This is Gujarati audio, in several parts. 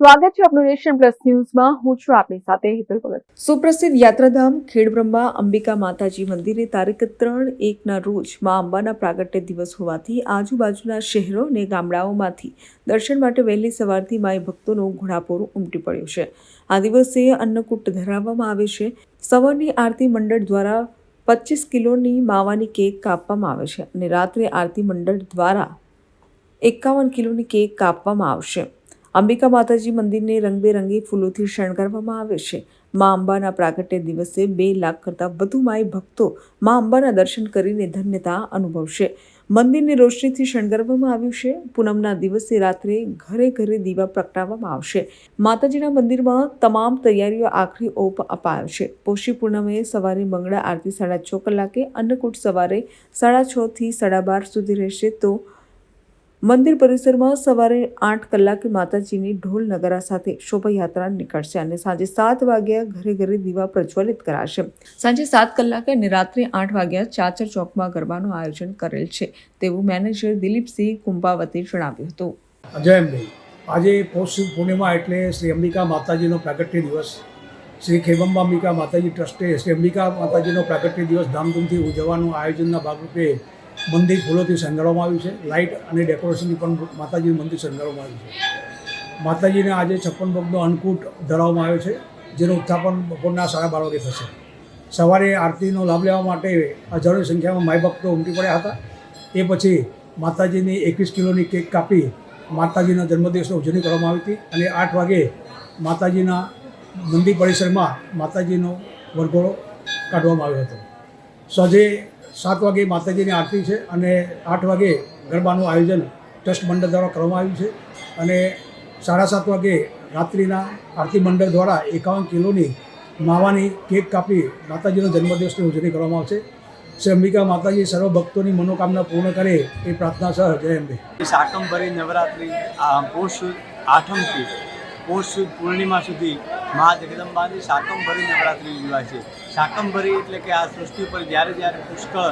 સ્વાગત છે આપનું નેશન પ્લસ ન્યૂઝમાં. હું છું આપની સાથે હિતલ ભગત. સુપ્રસિદ્ધ યાત્રાધામ ખેડબ્રહ્મા અંબિકા માતાજી મંદિરે તારીખ ત્રણ એકના રોજ મા અંબાના પ્રાગટ્ય દિવસ હોવાથી આજુબાજુના શહેરો અને ગામડાઓમાંથી દર્શન માટે વહેલી સવારથી માય ભક્તોનો ઘોડાપોરું ઉમટી પડ્યો છે. આ દિવસે અન્નકૂટ ધરાવવામાં આવે છે. સવારની આરતી મંડળ દ્વારા પચીસ કિલોની માવાની કેક કાપવામાં આવે છે અને રાત્રે આરતી મંડળ દ્વારા એકાવન કિલોની કેક કાપવામાં આવશે. અંબિકા માતાજી મંદિરને રંગબેરંગી ફૂલોથી શણગારવામાં આવે છે. મા અંબાના પ્રાગટ્ય દિવસે બે લાખ કરતાં વધુ માય ભક્તો મા અંબાના દર્શન કરીને ધન્યતા અનુભવશે. મંદિરને રોશનીથી શણગારવામાં આવ્યું છે. પૂનમના દિવસે રાત્રે ઘરે ઘરે દીવા પ્રગટાવવામાં આવશે. માતાજીના મંદિરમાં તમામ તૈયારીઓ આખરી ઓપ અપાયો છે પોષી પૂનમે સવારે મંગળા આરતી સાડા છ કલાકે, અન્નકૂટ સવારે સાડા છથી સાડા બાર સુધી રહેશે તો મંદિર પરિસરમાં સવારે આઠ કલાકે માતાજીની ઢોલ નગારા સાથે શોભાયાત્રા નીકળશે અને સાંજે સાત વાગ્યા ઘરે ઘરે દીવા પ્રજ્વલિત કરાશે. સાંજે સાત કલાકે અને રાત્રે આઠ વાગ્યા ચાચર ચોકમાં ગરબાનું આયોજન કરેલ છે, તેવું મેનેજર દિલીપસિંહ કુંભાવતે જણાવ્યું હતું. અજયભાઈ આજે પૌષ પૂર્ણિમા એટલે શ્રી અંબિકા માતાજીનો પ્રાગટ્ય દિવસ. શ્રી ખેબંબા અંબિકા માતાજી ટ્રસ્ટે શ્રી અંબિકા માતાજીનો પ્રાગટ્ય દિવસ ધામધૂમથી ઉજવવાનું આયોજનના ભાગરૂપે મંદિર ફૂલોથી શણગારવામાં આવ્યું છે. લાઇટ અને ડેકોરેશનથી પણ માતાજીનું મંદિર શણગારવામાં આવ્યું છે. માતાજીને આજે છપ્પન ભગનો અન્નકૂટ ધરાવવામાં આવ્યો છે, જેનું ઉત્થાપન બપોરના સાડા બાર વાગે થશે. સવારે આરતીનો લાભ લેવા માટે હજારોની સંખ્યામાં માય ભક્તો ઉમટી પડ્યા હતા. એ પછી માતાજીની એકવીસ કિલોની કેક કાપી માતાજીના જન્મદિવસની ઉજવણી કરવામાં આવી હતી અને આઠ વાગે માતાજીના મંદિર પરિસરમાં માતાજીનો વરઘોડો કાઢવામાં આવ્યો હતો. સાંજે સાત વાગે માતાજીની આરતી છે અને આઠ વાગે ગરબાનું આયોજન ટ્રસ્ટ મંડળ દ્વારા કરવામાં આવ્યું છે. અને સાડા સાત વાગે રાત્રિના આરતી મંડળ દ્વારા એકાવન કિલોની માવાની કેક કાપી માતાજીનો જન્મદિવસની ઉજવણી કરવામાં આવશે. શ્રી અંબિકા માતાજી સર્વ ભક્તોની મનોકામના પૂર્ણ કરે એ પ્રાર્થના સહ જય અંબે. સાકંભરી નવરાત્રિ પોષ આઠમથી, પોષ પૂર્ણિમા સુધી મા જગદંબાની શાકંભરી નવરાત્રિ ઉજવાય છે. શાકંભરી એટલે કે આ સૃષ્ટિ ઉપર જ્યારે જ્યારે પુષ્કળ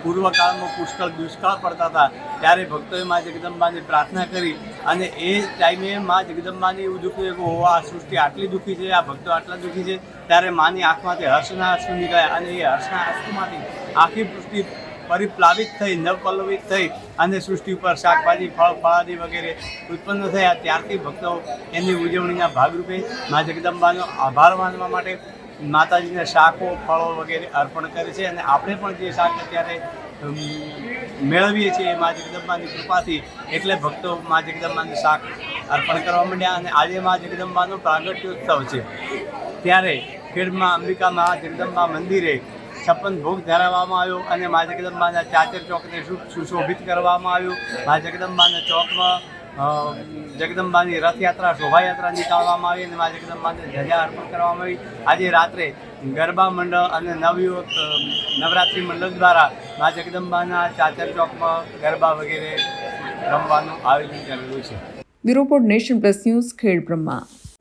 પૂર્વકાળમાં પુષ્કળ દુષ્કાળ પડતા હતા, ત્યારે ભક્તોએ મા જગદંબાની પ્રાર્થના કરી અને એ ટાઈમે મા જગદંબાની એવું દુઃખી કે હો આ સૃષ્ટિ આટલી દુઃખી છે, આ ભક્તો આટલા દુઃખી છે. ત્યારે માની આંખમાંથી હર્ષના આંસુ નીકળ્યા અને એ હર્ષના આંસુમાંથી આખી પૃષ્ટિ પરિપ્લાવિત થઈ, નવપલ્લવિત થઈ અને સૃષ્ટિ ઉપર શાકભાજી, ફળ, ફળાદી વગેરે ઉત્પન્ન થયા. ત્યારથી ભક્તો એની ઉજવણીના ભાગરૂપે મા જગદંબાનો આભાર માનવા માટે માતાજીને શાકો, ફળો વગેરે અર્પણ કરે છે અને આપણે પણ જે શાક અત્યારે મેળવીએ છીએ મા જગદંબાની કૃપાથી એટલે ભક્તો મા જગદંબાનું શાક અર્પણ કરવા માંડ્યા અને આજે મા જગદંબાનો પ્રાગટ્યોત્સવ છે. ત્યારે ખેડમાં, અંબિકા મા જગદંબા મંદિરે છપ્પન ભોગ ધરાવવામાં આવ્યો અને મા જગદંબાના ચાચર ચોકને સુશોભિત કરવામાં આવ્યું. મા જગદંબાના ચોકમાં જગદંબાની રથયાત્રા, શોભાયાત્રા નીકાળવામાં આવી અને મા જગદંબાને ધજા અર્પણ કરવામાં આવી. આજે રાત્રે ગરબા મંડળ અને નવયુવક નવરાત્રિ મંડળ દ્વારા મા જગદંબાના ચાચર ચોકમાં ગરબા વગેરે રમવાનું આયોજન કરેલું છે. Bureau Nation Plus News Khedbrahma